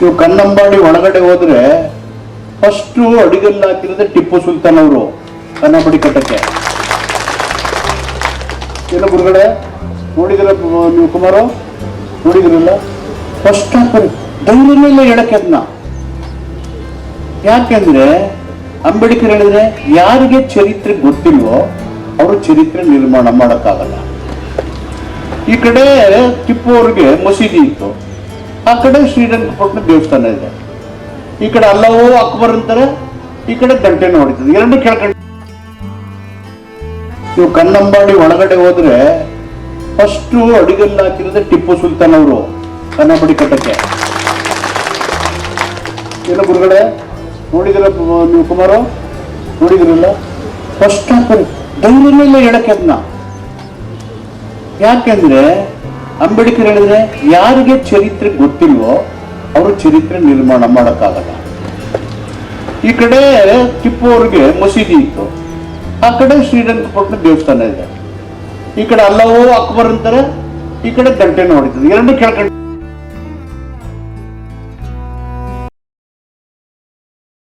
ನೀವು ಕನ್ನಂಬಾಡಿ ಒಳಗಡೆ ಹೋದ್ರೆ ಫಸ್ಟು ಅಡಿಗೆಲ್ಲ ಹಾಕಿರೋದೆ ಟಿಪ್ಪು ಸುಲ್ತಾನ್ ಅವರು ಕನ್ನಂಬಾಡಿ ಕಟ್ಟಕ್ಕೆ. ಏನು ಗುರುಗಡೆ ನೋಡಿದಿರ ನೀವು ಕುಮಾರು? ನೋಡಿದಿರಲ್ಲ? ಫಸ್ಟ್ ಹಾಕೋರಿ ಧೈರ್ಯನೇ ಇಲ್ಲ ಹೇಳಕ್ಕೆ ಅದನ್ನ ಯಾಕೆಂದ್ರೆ ಅಂಬೇಡ್ಕರ್ ಹೇಳಿದ್ರೆ ಯಾರಿಗೆ ಚರಿತ್ರೆ ಗೊತ್ತಿಲ್ವೋ ಅವರು ಚರಿತ್ರೆ ನಿರ್ಮಾಣ ಮಾಡೋಕ್ಕಾಗಲ್ಲ. ಈ ಕಡೆ ಟಿಪ್ಪು ಅವ್ರಿಗೆ ಮಸೀದಿ ಇತ್ತು. ಆ ಕಡೆ ಶ್ರೀರಂಗಪಟ್ಟಣ ದೇವಸ್ಥಾನ ಇದೆ. ಈ ಕಡೆ ಅಲ್ಲವೋ ಅಕ್ಬರ್ ಅಂತಾರೆ, ಈ ಕಡೆ ಗಂಟೆನ ಹೊಡಿತದೆ ಎರಡು ಕೇಳ್ಕೊಂಡು. ನೀವು ಕನ್ನಂಬಾಡಿ ಒಳಗಡೆ ಹೋದ್ರೆ ಫಸ್ಟು ಅಡಿಗಲ್ಲಿ ಹಾಕಿರೋದೇ ಟಿಪ್ಪು ಸುಲ್ತಾನ್ ಅವರು ಕನ್ನಂಬಾಡಿ ಕಟ್ಟಕ್ಕೆ. ಏನೋ ಗುರುಗಡೆ ನೋಡಿದಿರ ನೀವು ಕುಮಾರು? ನೋಡಿದಿರಲ್ಲ? ಫಸ್ಟ್ ಧೈರ್ಯನೇ ಇಲ್ಲ ಹೇಳಕ್ಕೆ ಅದನ್ನ. ಯಾಕೆಂದ್ರೆ ಅಂಬೇಡ್ಕರ್ ಹೇಳಿದ್ರೆ ಯಾರಿಗೆ ಚರಿತ್ರೆ ಗೊತ್ತಿಲ್ವೋ ಅವರು ಚರಿತ್ರೆ ನಿರ್ಮಾಣ ಮಾಡೋಕ್ಕಾಗಲ್ಲ. ಈ ಕಡೆ ಟಿಪ್ಪು ಅವ್ರಿಗೆ ಮಸೀದಿ ಇತ್ತು. ಆ ಕಡೆ ಶ್ರೀರಂಗಪಟ್ಟಣ ದೇವಸ್ಥಾನ ಇದೆ. ಈ ಕಡೆ ಅಲ್ಲವೋ ಅಕ್ಬರ್ ಅಂತಾರೆ, ಈ ಕಡೆ ಗಂಟೆ ನೋಡಿದ್ದು. ಎರಡು ಕೇಳ್ಕೊಂಡು